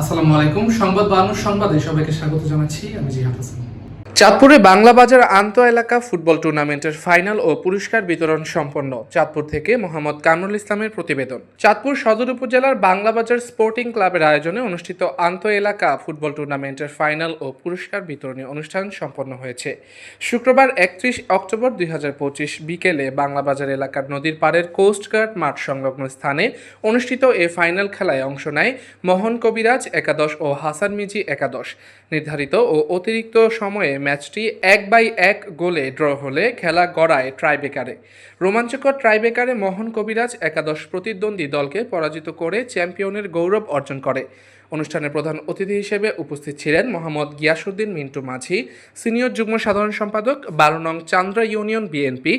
আসসালামু আলাইকুম। সংবাদ বাংলার সংবাদে সবাইকে স্বাগত জানাচ্ছি। আমি জিহাদ হাসান। চাঁদপুরে বাংলা বাজার আন্ত এলাকা ফুটবল টুর্নামেন্টের ফাইনাল ও পুরস্কার বিতরণ সম্পন্ন। চাঁদপুর থেকে মোহাম্মদ কামরুল ইসলামের প্রতিবেদন। চাঁদপুর সদর উপজেলার বাংলা বাজার স্পোর্টিং ক্লাবের আয়োজনে অনুষ্ঠিত আন্ত এলাকা ফুটবল টুর্নামেন্টের ফাইনাল ও পুরস্কার বিতরণী অনুষ্ঠান সম্পন্ন হয়েছে। শুক্রবার একত্রিশ অক্টোবর দুই হাজার পঁচিশ বিকেলে বাংলা বাজার এলাকার নদীর পাড়ের কোস্টগার্ড মাঠ সংলগ্ন স্থানে অনুষ্ঠিত এ ফাইনাল খেলায় অংশ নেয় মোহন কবিরাজ একাদশ ও হাসান মিজি একাদশ। নির্ধারিত ও অতিরিক্ত সময়ে ম্যাচটি এক বাই এক গোলে ড্র হলে খেলা গড়ায় ট্রাইবেকারে। রোমাঞ্চকর ট্রাইবেকারে মোহন কবিরাজ একাদশ প্রতিদ্বন্দ্বী দলকে পরাজিত করে চ্যাম্পিয়নের গৌরব অর্জন করে। অনুষ্ঠানের প্রধান অতিথি হিসেবে উপস্থিত ছিলেন মোহাম্মদ গিয়াসুদ্দিন মিন্টু মাঝি, সিনিয়র যুগ্ম সাধারণ সম্পাদক বারো নং চান্দ্রা ইউনিয়ন বিএনপি।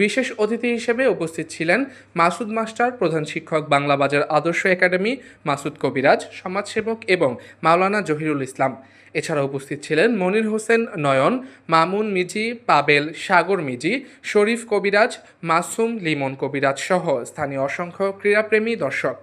বিশেষ অতিথি হিসেবে উপস্থিত ছিলেন মাসুদ মাস্টার, প্রধান শিক্ষক বাংলা বাজার আদর্শ একাডেমি, মাসুদ কবিরাজ, সমাজসেবক এবং মাওলানা জহিরুল ইসলাম। এছাড়া উপস্থিত ছিলেন মনির হোসেন নয়ন, মামুন মিজি, পাবেল সাগর মিজি, শরীফ কবিরাজ, মাসুম লিমন কবিরাজ সহ স্থানীয় অসংখ্য ক্রীড়াপ্রেমী দর্শক।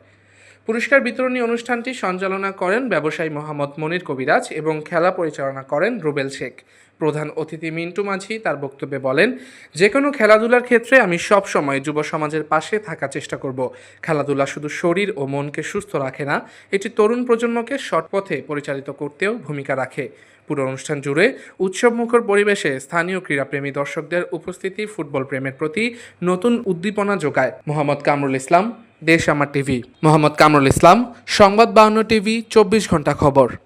পুরস্কার বিতরণী অনুষ্ঠানটি সঞ্চালনা করেন ব্যবসায়ী মোহাম্মদ মনির কবিরাজ এবং খেলা পরিচালনা করেন রুবেল শেখ। প্রধান অতিথি মিন্টু মাঝি তার বক্তব্যে বলেন যে কোনো খেলাধুলার ক্ষেত্রে আমি সব সময় যুব সমাজের পাশে থাকার চেষ্টা করব। খেলাধুলা শুধু শরীর ও মনকে সুস্থ রাখে না, এটি তরুণ প্রজন্মকে সৎ পথে পরিচালিত করতেও ভূমিকা রাখে। পুরো অনুষ্ঠান জুড়ে উৎসবমুখর পরিবেশে স্থানীয় ক্রীড়াপ্রেমী দর্শকদের উপস্থিতি ফুটবল প্রেমের প্রতি নতুন উদ্দীপনা যোগায়। মোহাম্মদ কামরুল ইসলাম দেশ আমার টিভি। মোহাম্মদ কামরুল ইসলাম সংবাদ বাহান্ন টিভি চব্বিশ ঘণ্টা খবর।